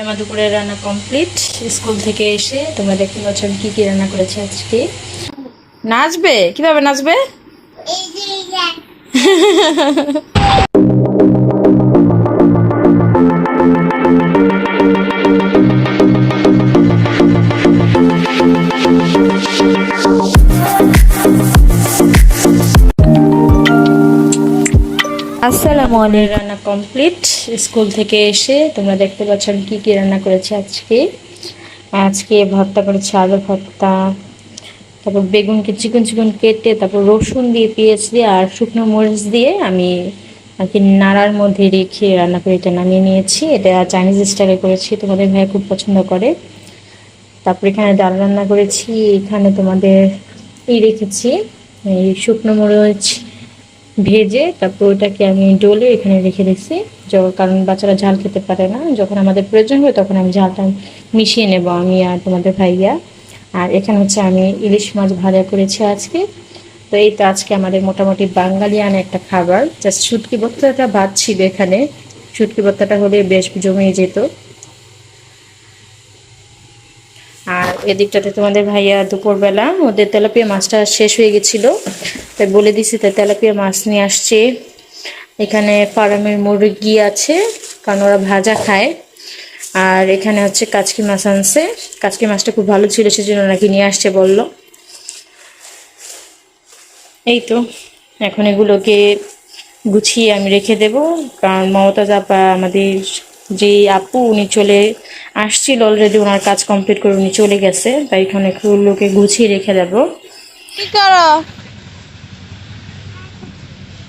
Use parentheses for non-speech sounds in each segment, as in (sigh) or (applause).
আমার দুপুরের রান্না কমপ্লিট স্কুল থেকে এসে তোমরা দেখতে পাচ্ছ আমি কি কি রান্না করেছি আজকে। নাচবে? কীভাবে নাচবে? (laughs) আসসালামু আলাইকুম। রান্না কমপ্লিট স্কুল থেকে এসে তোমরা দেখতে পাচ্ছ আমি কি কি রান্না করেছি আজকে। আজকে ভর্তা করেছি আলু ভর্তা, তারপর বেগুনকে চিকন চিকন কেটে, তারপর রসুন দিয়ে, পেঁয়াজ দিয়ে আর শুকনো মরিচ দিয়ে আমি আর কি নাড়ার মধ্যে রেখে রান্না করে এটা নামিয়ে নিয়েছি। এটা চাইনিজ স্টাইলে করেছি, তোমাদের ভাই খুব পছন্দ করে। তারপর এখানে ডাল রান্না করেছি, এখানে তোমাদের এই রেখেছি, এই শুকনো মরিচ ভেজে তারপর ওটাকে আমি ডোলে এখানে রেখে দিচ্ছি। কারণ বাচ্চারা ঝাল খেতে পারে না। যখন আমাদের প্রয়োজন হয় তখন আমি ঝালটা মিশিয়ে নেব, আমি আর তোমাদের ভাইয়া। আর এখানে হচ্ছে আমি ইলিশ মাছ ভাজা করেছি আজকে। তো এই তো আজকে আমাদের মোটামুটি বাঙালিয়ান একটা খাবার। জাস্ট শুটকি ভর্তাটা ভাত ছিল এখানে। শুটকি ভর্তাটা হলে বেশ জমিয়ে যেত আর এদিকটাতে তোমাদের ভাইয়া দুপুরবেলা, ওদের তেলাপিয়া মাছটা শেষ হয়ে গেছিল। তাই বলে দিছি, তাই তেলাপিয়া মাছ নিয়ে আসছে। এখানে ফার্মের মুরগি আছে, কারণ ওরা ভাজা খায়। আর এখানে হচ্ছে কাচকি মাছ আনছে। কাচকি মাছটা খুব ভালো ছিল, সেজন্য নাকি নিয়ে আসছে বলল। এই তো, এখন এগুলোকে গুছিয়ে আমি রেখে দেব, কারণ মমতাজ আপা আমাদের যে আপু উনি চলে আসছিল অলরেডি ওনার কাজ কমপ্লিট করে উনি চলে গেছে। তাই এখন লোকে গুছিয়ে রেখে দেব কি করো?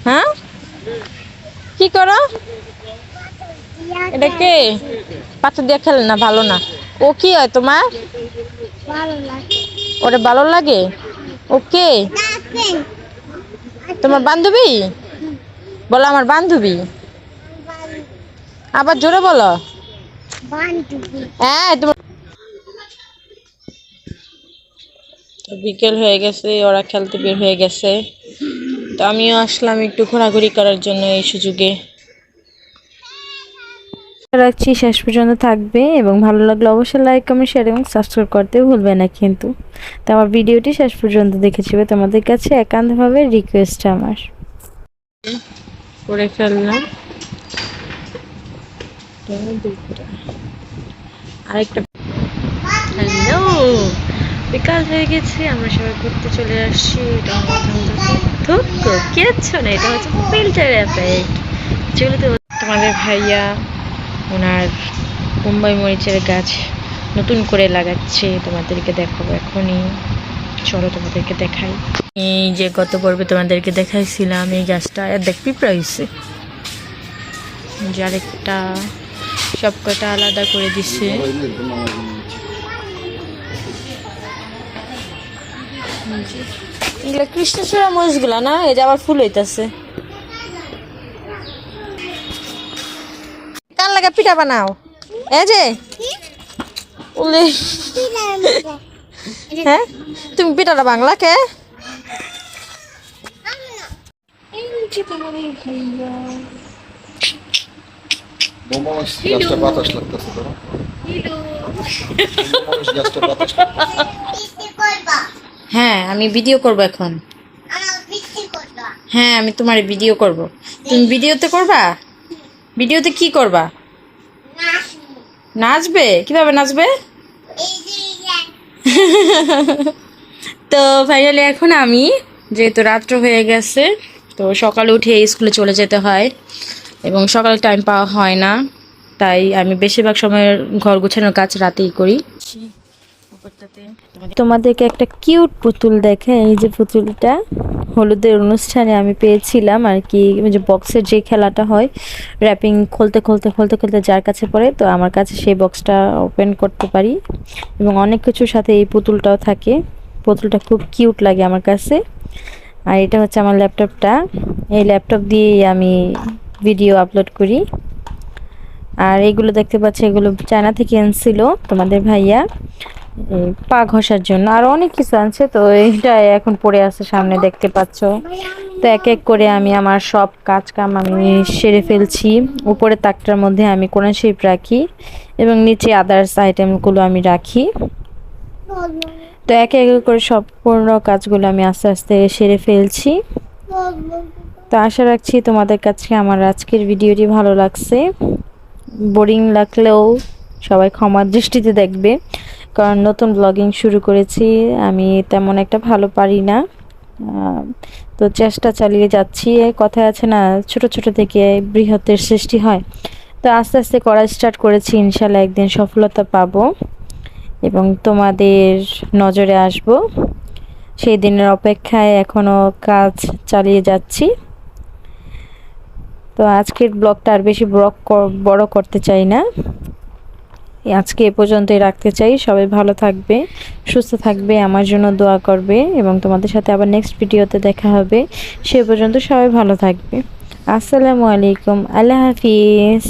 হ্যাঁ? কি করো? এটা কে? পাথর দিয়ে খেলে না ভালো না। ও কি হয় তোমার? ওটা ভালো লাগে? ওকে তোমার বান্ধবী? বলো আমার বান্ধবী। আবার জোরে বলো। হ্যাঁ তোমার বিকেল হয়ে গেছে ওরা খেলতে বের হয়ে গেছে। তো আমিও আসলাম একটু ঘোরাঘুরি করার জন্য এই সুযোগে। রাখছি শেষ পর্যন্ত থাকবে এবং ভালো লাগলে অবশ্যই লাইক কমেন্ট শেয়ার এবং সাবস্ক্রাইব করতে ভুলবে না কিন্তু। তো আমার ভিডিওটি শেষ পর্যন্ত দেখেছিবে তোমাদের কাছে একান্তভাবে রিকোয়েস্ট আমার। করে ফেললাম। হ্যালো বিকাল হয়ে গেছে, আমরা সবাই ঘুরতে চলে আসছি। এটা না, এটা হচ্ছে ফিল্টার এফেক্ট তো তোমাদের ভাইয়া ওনার মুম্বাই মরিচের গাছ নতুন করে লাগাচ্ছে। তোমাদেরকে দেখাবো এখনই। চলো তোমাদেরকে দেখাই। এই যে গত পর্বে তোমাদেরকে দেখাইছিলাম এই গাছটা। আর দেখ, পিঁপড়া হয়েছে যে আরেকটা সব কটা আলাদা করে দিছে এগুলো কৃষ্ণচূড়া মরিচগুলা না? এই যে আবার ফুল হইতাছে। কার লাগা পিঠা বানাও? এই যে। উলে। হ্যাঁ? তুমি পিঠাটা বাংলা কে? বাতাস লাগতেছে তো হ্যাঁ আমি ভিডিও করব এখন। হ্যাঁ আমি তোমার ভিডিও করব। তুমি ভিডিওতে করবা? ভিডিওতে কি করবা? নাচবে? কীভাবে নাচবে? (laughs) তো ফাইনালি এখন আমি যেহেতু রাত্র হয়ে গেছে তো সকালে উঠে স্কুলে চলে যেতে হয়। এবং সকালে টাইম পাওয়া হয় না তাই আমি বেশিরভাগ সময় ঘর গোছানোর কাজ রাতেই করি। তোমাদেরকে একটা কিউট পুতুল দেখে এই যে পুতুলটা হলুদের অনুষ্ঠানে আমি পেয়েছিলাম আর কি যে বক্সের যে খেলাটা হয় র্যাপিং খুলতে খুলতে খুলতে খুলতে যার কাছে পড়ে তো আমার কাছে সেই বক্সটা ওপেন করতে পারি। এবং অনেক কিছুর সাথে এই পুতুলটাও থাকে পুতুলটা খুব কিউট লাগে আমার কাছে। আর এটা হচ্ছে আমার ল্যাপটপটা এই ল্যাপটপ দিয়েই আমি ভিডিও আপলোড করি। আর এগুলো দেখতে পাচ্ছি, এগুলো চায়না থেকে এনেছিল তোমাদের ভাইয়া। পা ঘষার জন্য। আর অনেক কিছু আনছে, তো এইটা এখন পড়ে আছে সামনে, দেখতে পাচ্ছ। তো এক এক করে আমি আমার সব কাজ কাম আমি সেরে ফেলছি। উপরে তাকটার মধ্যে আমি কোরআন শরীফ রাখি এবং নিচে আদার্স আইটেমগুলো আমি রাখি। তো একে একে করে সম্পূর্ণ কাজগুলো আমি আস্তে আস্তে সেরে ফেলছি। তো আশা রাখছি তোমাদের কাছে আমার আজকের ভিডিওটি ভালো লাগছে। বোরিং লাগলেও সবাই ক্ষমার দৃষ্টিতে দেখবে, কারণ নতুন ব্লগিং শুরু করেছি, আমি তেমন একটা ভালো পারি না। তো চেষ্টা চালিয়ে যাচ্ছি কথায় আছে না, ছোট ছোট থেকে বৃহত্তের সৃষ্টি হয়। তো আস্তে আস্তে করা স্টার্ট করেছি, ইনশাল্লাহ একদিন সফলতা পাবো এবং তোমাদের নজরে আসব। সেই দিনের অপেক্ষায় এখনও কাজ চালিয়ে যাচ্ছি। তো আজকের ব্লগটা আর বেশি ব্লগ বড় করতে চাই না। আজকে এ পর্যন্তই রাখতে চাই। সবাই ভালো থাকবে, সুস্থ থাকবে, আমার জন্য দোয়া করবে এবং তোমাদের সাথে আবার নেক্সট ভিডিওতে দেখা হবে। সে পর্যন্ত সবাই ভালো থাকবে। আসসালামু আলাইকুম। আল্লাহ হাফিজ।